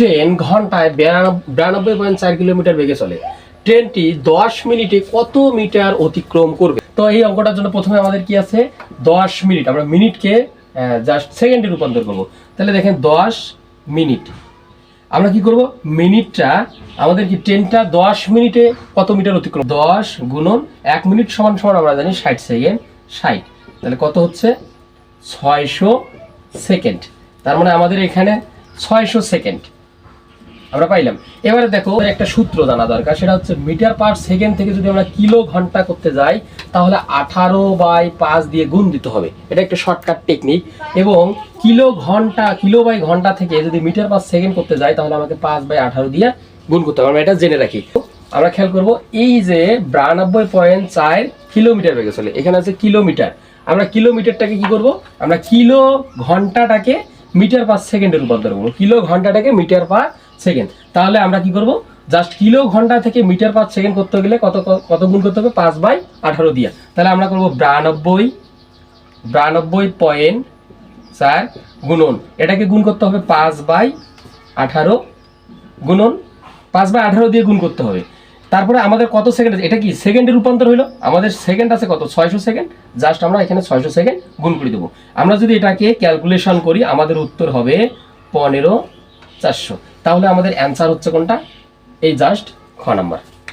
Train ঘন্টায় বিরানব্বই point চার কিলোমিটার বেগে চলে। ট্রেনটি দশ মিনিটে কত মিটার অতিক্রম করবে? তো এই অঙ্কটার জন্য প্রথমে আমাদের কি আছে? দশ মিনিট। আমরা মিনিটকে জাস্ট সেকেন্ডে রূপান্তর করব। তাহলে দেখেন দশ মিনিট। আমরা কি করব? মিনিটটা, আমাদের কি ট্রেনটা দশ মিনিটে কত মিটার অতিক্রম? দশ গুণন এক মিনিট সমান সমান আমরা জানি ষাট সেকেন্ড, ষাট। তাহলে কত হচ্ছে? ছয়শো সেকেন্ড। তার মানে আমাদের এখানে ছয়শো সেকেন্ড। আমরা পাইলাম। এবারে দেখো একটা সূত্র জানা দরকার, সেটা হচ্ছে মিটার পার সেকেন্ড থেকে যদি আমরা কিলো ঘণ্টা করতে যাই, তাহলে আঠারো বাই পাঁচ দিয়ে গুণ দিতে হবে। এটা একটা শর্টকাট টেকনিক এবং কিলো ঘণ্টা, কিলো বাই ঘণ্টা থেকে যদি মিটার পার সেকেন্ড করতে যাই, তাহলে আমাকে পাঁচ বাই আঠারো দিয়ে গুণ করতে হবে। আমরা এটা জেনে রাখি। আমরা খেয়াল করব, এই যে বিরানব্বই পয়েন্ট চার কিলোমিটার বেগে চলে, এখানে আছে কিলোমিটার। আমরা কিলোমিটারটাকে কি করব? আমরা কিলো ঘন্টাটাকে মিটার পার সেকেন্ডে রূপান্তর করব। কিলো ঘন্টাটাকে মিটার পার সেকেন্ড। তাহলে আমরা কি করব? জাস্ট কিলো ঘণ্টা থেকে মিটার পার সেকেন্ড করতে গেলে কত কত গুণ করতে হবে? পাঁচ বাই আঠারো দিয়া। তাহলে আমরা করব বিরানব্বই বিরানব্বই পয়েন্ট চার গুণন। এটাকে গুণ করতে হবে পাঁচ বাই আঠারো গুণন। পাঁচ বাই আঠারো দিয়ে গুণ করতে হবে। তারপরে আমাদের কত সেকেন্ড আছে? এটা কি সেকেন্ডে রূপান্তর হইল? আমাদের সেকেন্ড আছে কত? ছয়শো সেকেন্ড। জাস্ট আমরা এখানে ছয়শো সেকেন্ড গুণ করে দেবো। আমরা যদি এটাকে ক্যালকুলেশন করি, আমাদের উত্তর হবে পনেরো চারশো। তাহলে আমাদের অ্যান্সার হচ্ছে কোনটা? এই জাস্ট খ নাম্বার